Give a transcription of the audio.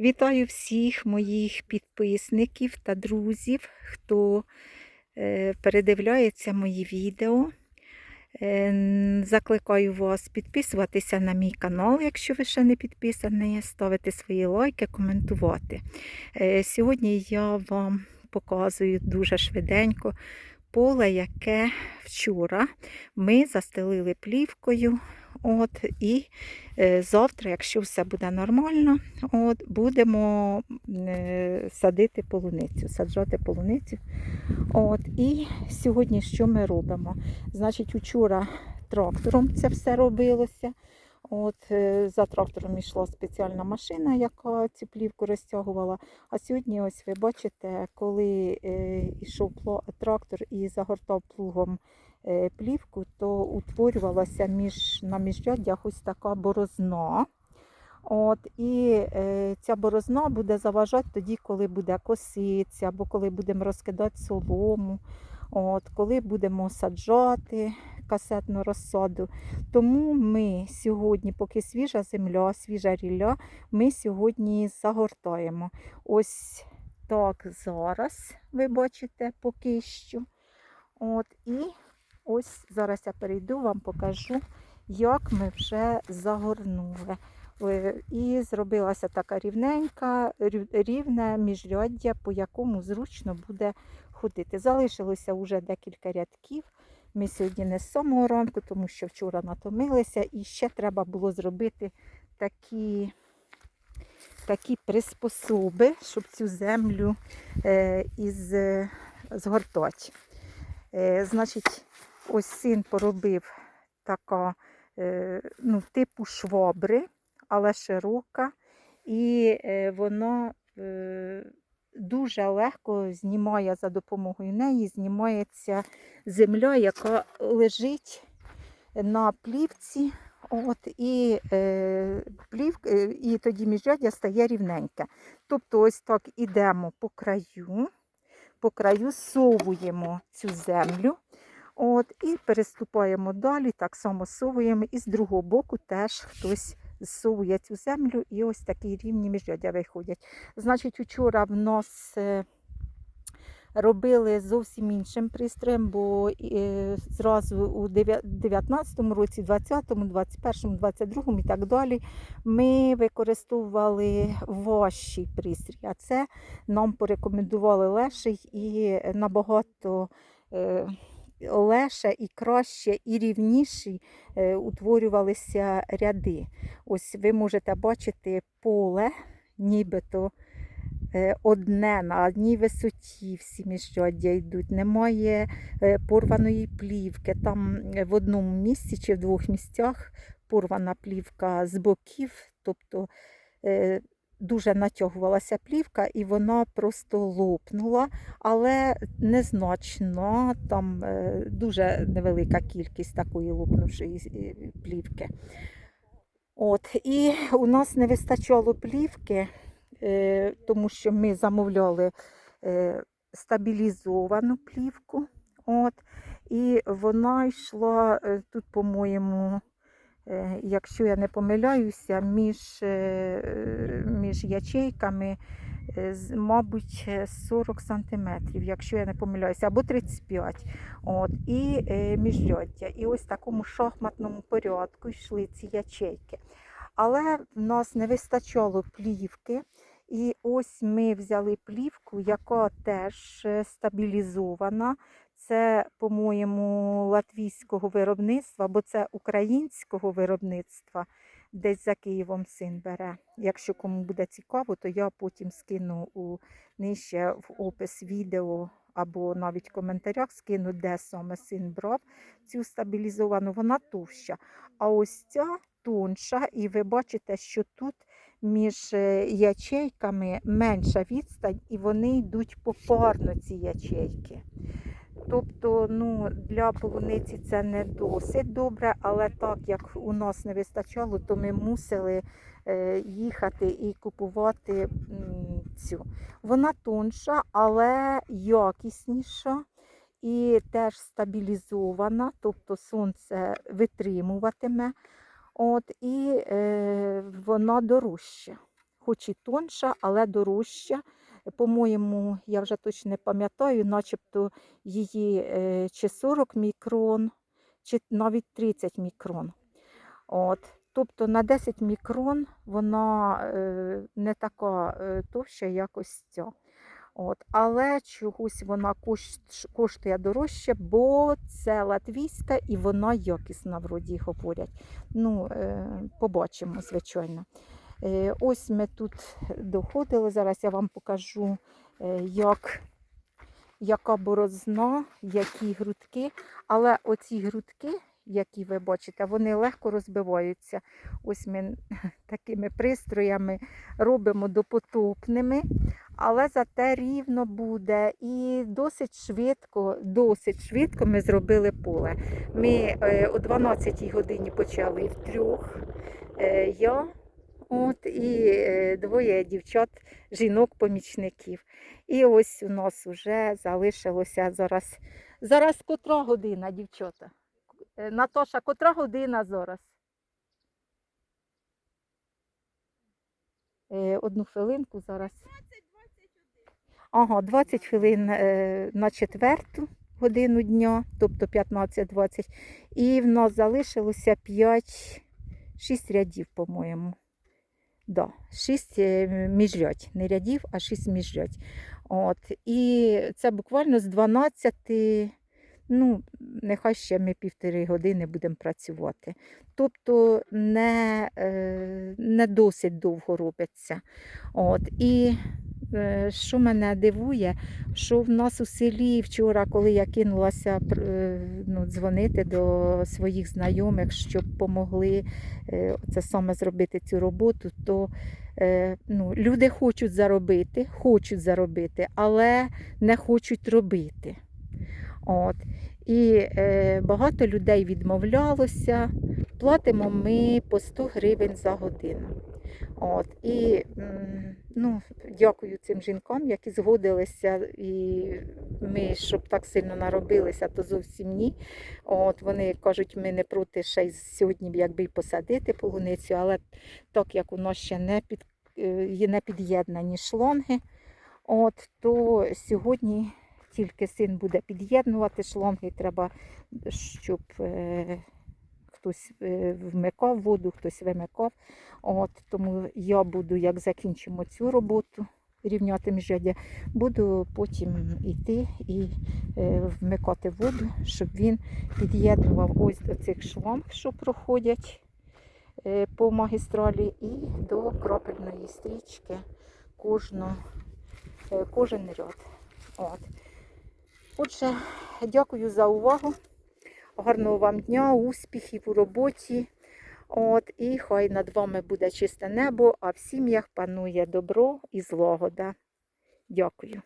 Вітаю всіх моїх підписників та друзів, хто е, передивляється мої відео. Е, Закликаю вас підписуватися на мій канал, якщо ви ще не підписані, ставити свої лайки, коментувати. Е, Сьогодні я вам показую дуже швиденько поле, яке вчора ми застелили плівкою. От, і е, завтра, якщо все буде нормально, от, будемо е, садити полуницю, саджати полуницю. От, і сьогодні що ми робимо? Значить, учора трактором це все робилося. От, е, за трактором йшла спеціальна машина, яка цю плівку розтягувала. А сьогодні, ось ви бачите, коли йшов трактор і загортав плугом плівку, то утворювалася між, на міжряддях ось така борозна. От, і е, ця борозна буде заважати тоді, коли буде коситься, або коли будемо розкидати солому, от, коли будемо саджати касетну розсаду. Тому ми сьогодні, поки свіжа земля, свіжа рілля, ми сьогодні загортаємо. Ось так зараз ви бачите поки що. От, і ось зараз я перейду, вам покажу, як ми вже загорнули. Е, І зробилася така рівненька, рівне міжряддя, по якому зручно буде ходити. Залишилося вже декілька рядків. Ми сьогодні не з самого ранку, тому що вчора натомилися, і ще треба було зробити такі, такі приспособи, щоб цю землю е, із згортати. Е, значить, ось син поробив така е, ну, типу швабри, але широка, і е, вона е, дуже легко знімає за допомогою неї, знімається земля, яка лежить на плівці. От, і, е, плів, і тоді міжряддя стає рівненьке. Тобто ось так ідемо по краю, по краю совуємо цю землю. От, і переступаємо далі, так само совуємо. І з другого боку теж хтось зсовує цю землю, і ось такі рівні міжряддя виходять. Значить, вчора в нас е, робили зовсім іншим пристроєм, бо е, зразу у 19 році, 20-му, 21-му, 22-му і так далі ми використовували важчий пристрій. А це нам порекомендували леший і набагато е, леше і краще, і рівніші е, утворювалися ряди. Ось ви можете бачити поле, нібито е, одне на одній висоті всі міжряддя йдуть. Немає е, порваної плівки. Там в одному місці чи в двох місцях порвана плівка з боків, тобто дуже натягувалася плівка і вона просто лопнула, але незначно, там е, дуже невелика кількість такої лопнувшої е, плівки. От, і у нас не вистачало плівки, е, тому що ми замовляли стабілізовану плівку. От, і вона йшла тут, по-моєму, якщо я не помиляюся, між, е, між ячейками, е, мабуть, е, 40 сантиметрів, якщо я не помиляюся, або 35. От, і е. І ось в такому шахматному порядку йшли ці ячейки. Але в нас не вистачало плівки. І ось ми взяли плівку, яка теж е, стабілізована. Це, по-моєму, латвійського виробництва, бо це українського виробництва, десь за Києвом син бере. Якщо кому буде цікаво, то я потім скину у нижче в опис відео або навіть в коментарях скину, де саме син брав цю стабілізовану, вона товща. А ось ця тонша, і ви бачите, що тут між е, ячейками менша відстань, і вони йдуть попарно, ці ячейки. Тобто ну, для полуниці це не досить добре, але так як у нас не вистачало, то ми мусили е, їхати і купувати цю. Вона тонша, але якісніша і теж стабілізована, тобто сонце витримуватиме. От, і е, вона дорожча. хоч і тонша, але дорожча. По-моєму, я вже точно не пам'ятаю, начебто її е, чи 40 мікрон, чи навіть 30 мікрон. От. Тобто на 10 мікрон вона е, не така е, товща, як ось ця. От. Але чогось вона коштує дорожче, бо це латвійська і вона якісна, вроді говорять. Ну, побачимо, звичайно. Е, ось ми тут доходили. Зараз я вам покажу, е, як, яка борозна, які грудки. Але оці грудки, які ви бачите, вони легко розбиваються. Ось ми такими пристроями робимо допотопними, але зате рівно буде. І досить швидко, досить швидко ми зробили поле. Ми е, о 12 годині почали в трьох. Я От, і е, двоє дівчат, жінок-помічників. І ось у нас вже залишилося зараз. Зараз котра година, дівчата? Е, Натоша, котра година зараз? Е, Одну хвилинку зараз. 20-21. Ага, 20 хвилин на четверту годину дня, тобто 15-20. І в нас залишилося 5, 6 рядів, по-моєму. Да, шість міжрядь, не рядів, а шість міжрядь. От. І це буквально з 12, ну, нехай ще ми півтори години будемо працювати. Тобто не, е, не досить довго робиться. От. І е, що мене дивує, що в нас у селі вчора, коли я кинулася е, ну, дзвонити до своїх знайомих, щоб помогли е, це саме зробити цю роботу, то е, ну, люди хочуть заробити, хочуть заробити, але не хочуть робити. От. І е, багато людей відмовлялося. Платимо ми по 100 гривень за годину. От. І ну, дякую цим жінкам, які згодилися, і ми, щоб так сильно наробилися, то зовсім ні. От, вони кажуть, ми не проти ще й сьогодні, якби й посадити полуницю, але так як у нас ще не, під, е, не під'єднані шлонги, от, то сьогодні тільки син буде під'єднувати шлонги, треба, щоб е, хтось е, вмикав воду, хтось вимикав. От, тому я буду, як закінчимо цю роботу, рівняти міжряддя, буду потім йти і е, вмикати воду, щоб він під'єднував ось до цих шланг, що проходять е, по магістралі, і до крапельної стрічки кожну, кожен ряд. От. Отже, дякую за увагу. Гарного вам дня, успіхів у роботі. От, і хай над вами буде чисте небо, а в сім'ях панує добро і злагода. Дякую.